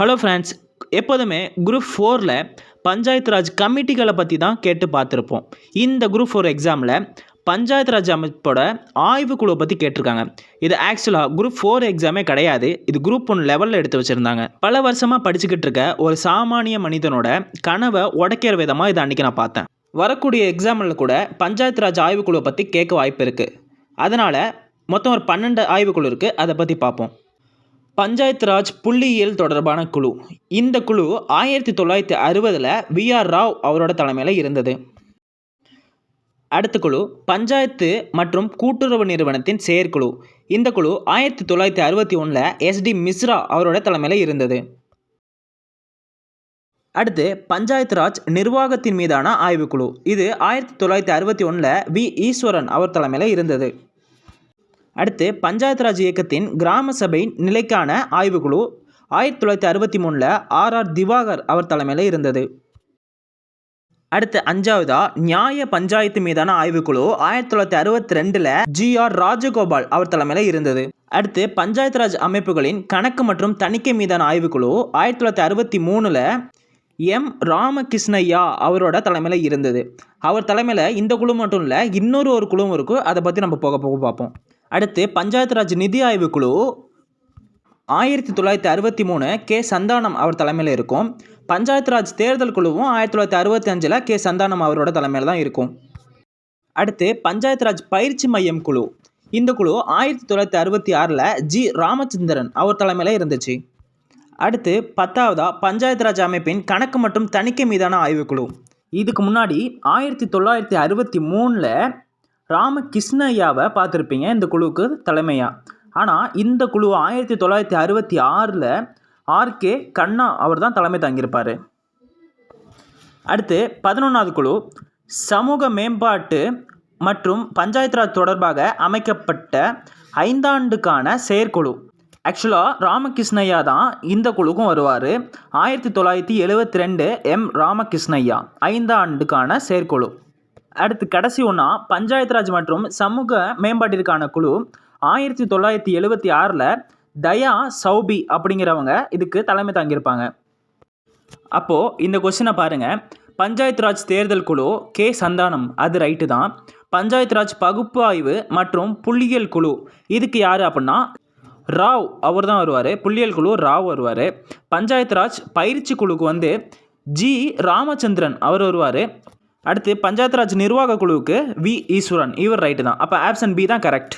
Hello friends எப்போதுமே group ஃபோரில் பஞ்சாயத்து ராஜ் கமிட்டிகளை பற்றி தான் கேட்டு பார்த்துருப்போம். இந்த குரூப் ஃபோர் எக்ஸாமில் பஞ்சாயத்து ராஜ் அமைப்போட ஆய்வுக்குழுவை பற்றி கேட்டிருக்காங்க. இது ஆக்சுவலாக குரூப் ஃபோர் எக்ஸாமே கிடையாது. இது குரூப் ஒன் லெவலில் எடுத்து வச்சுருந்தாங்க. பல வருஷமாக படிச்சுக்கிட்டு இருக்க ஒரு சாமானிய மனிதனோட கனவை உடைக்கிற விதமாக இதை அன்றைக்கி நான் பார்த்தேன். வரக்கூடிய எக்ஸாமில் கூட பஞ்சாயத்து ராஜ் ஆய்வுக்குழுவை பற்றி கேட்க வாய்ப்பு இருக்குது அதனால் மொத்தம் ஒரு பன்னெண்டு ஆய்வுக்குழு இருக்குது அதை பற்றி பார்ப்போம். பஞ்சாயத்து ராஜ் புள்ளியியல் தொடர்பான குழு. இந்த குழு ஆயிரத்தி தொள்ளாயிரத்தி அறுபதில் வி ஆர் ராவ் அவரோட தலைமையில் இருந்தது. அடுத்த குழு பஞ்சாயத்து மற்றும் கூட்டுறவு நிறுவனத்தின் செயற்குழு. இந்த குழு ஆயிரத்தி தொள்ளாயிரத்தி அறுபத்தி ஒன்றில் எஸ்டி மிஸ்ரா அவரோட தலைமையில் இருந்தது. அடுத்து பஞ்சாயத்து ராஜ் நிர்வாகத்தின் மீதான ஆய்வுக்குழு. இது ஆயிரத்தி தொள்ளாயிரத்தி அறுபத்தி ஒன்றில் வி ஈஸ்வரன் அவர் தலைமையில் இருந்தது. அடுத்து பஞ்சாயத்து ராஜ் இயக்கத்தின் கிராம சபை நிலைக்கான ஆய்வுக்குழு. ஆயிரத்தி தொள்ளாயிரத்தி அறுபத்தி மூணில் ஆர் ஆர் திவாகர் அவர் தலைமையில் இருந்தது. அடுத்து அஞ்சாவதா நியாய பஞ்சாயத்து மீதான ஆய்வுக்குழு ஆயிரத்தி தொள்ளாயிரத்தி அறுபத்தி ரெண்டில் ஜி ஆர் ராஜகோபால் அவர் தலைமையில் இருந்தது. அடுத்து பஞ்சாயத்து ராஜ் அமைப்புகளின் கணக்கு மற்றும் தணிக்கை மீதான ஆய்வுக்குழு ஆயிரத்தி தொள்ளாயிரத்தி அறுபத்தி மூணில் எம் ராமகிருஷ்ணய்யா அவரோட தலைமையில் இருந்தது. அவர் தலைமையில் இந்த குழு மட்டும் இல்லை இன்னொரு ஒரு குழுவும் இருக்கும் அதை பற்றி நம்ம போக போக பார்ப்போம். அடுத்து பஞ்சாயத்து ராஜ் நிதி ஆய்வுக்குழு ஆயிரத்தி தொள்ளாயிரத்தி அறுபத்தி மூணு கே சந்தானம் அவர் தலைமையில் இருக்கும். பஞ்சாயத்து ராஜ் தேர்தல் குழுவும் ஆயிரத்தி தொள்ளாயிரத்தி அறுபத்தி அஞ்சில் கே சந்தானம் அவரோட தலைமையில் தான் இருக்கும். அடுத்து பஞ்சாயத்து ராஜ் பயிற்சி மையம் குழு. இந்த குழு ஆயிரத்தி தொள்ளாயிரத்தி அறுபத்தி ஆறில் ஜி ராமச்சந்திரன் அவர் தலைமையில் இருந்துச்சு. அடுத்து பத்தாவதா பஞ்சாயத்து ராஜ் அமைப்பின் கணக்கு மற்றும் தணிக்கை மீதான ஆய்வுக்குழு இதுக்கு முன்னாடி ஆயிரத்தி தொள்ளாயிரத்தி அறுபத்தி மூணில் ராமகிருஷ்ணய்யாவை பார்த்துருப்பீங்க இந்த குழுவுக்கு தலைமையாக ஆனால் இந்த குழு ஆயிரத்தி தொள்ளாயிரத்தி அறுபத்தி ஆறில் ஆர்கே கண்ணா அவர் தான் தலைமை தாங்கியிருப்பார். அடுத்து பதினொன்றாவது குழு சமூக மேம்பாட்டு மற்றும் பஞ்சாயத்து ராஜ் தொடர்பாக அமைக்கப்பட்ட ஐந்தாண்டுக்கான செயற்குழு. ஆக்சுவலாக ராமகிருஷ்ணய்யா தான் இந்த குழுக்கும் வருவார். ஆயிரத்தி தொள்ளாயிரத்தி எழுபத்தி ரெண்டு எம். ராமகிருஷ்ணய்யா ஐந்தாண்டுக்கான செயற்குழு. அடுத்து கடைசி ஒன்றா பஞ்சாயத்து ராஜ் மற்றும் சமூக மேம்பாட்டிற்கான குழு. ஆயிரத்தி தொள்ளாயிரத்தி எழுபத்தி ஆறில் தயா சௌபி அப்படிங்கிறவங்க இதுக்கு தலைமை தாங்கியிருப்பாங்க. அப்போது இந்த கொஸ்டினை பாருங்கள் பஞ்சாயத்து ராஜ் தேர்தல் குழு கே. சந்தானம் அது ரைட்டு தான். பஞ்சாயத்து ராஜ் பகுப்பாய்வு மற்றும் புள்ளியியல் குழு இதுக்கு யார் அப்படின்னா ராவ் அவர் தான் வருவார். புள்ளியியல் குழு ராவ் வருவார். பஞ்சாயத்து ராஜ் பயிற்சி குழுக்கு வந்து ஜி. ராமச்சந்திரன் அவர் வருவார். அடுத்து பஞ்சாயத்து ராஜ் நிர்வாக குழுவுக்கு வி ஈஸ்வரன். இவர் ரைட்டு தான். அப்போ ஆப்ஷன் பி தான் கரெக்ட்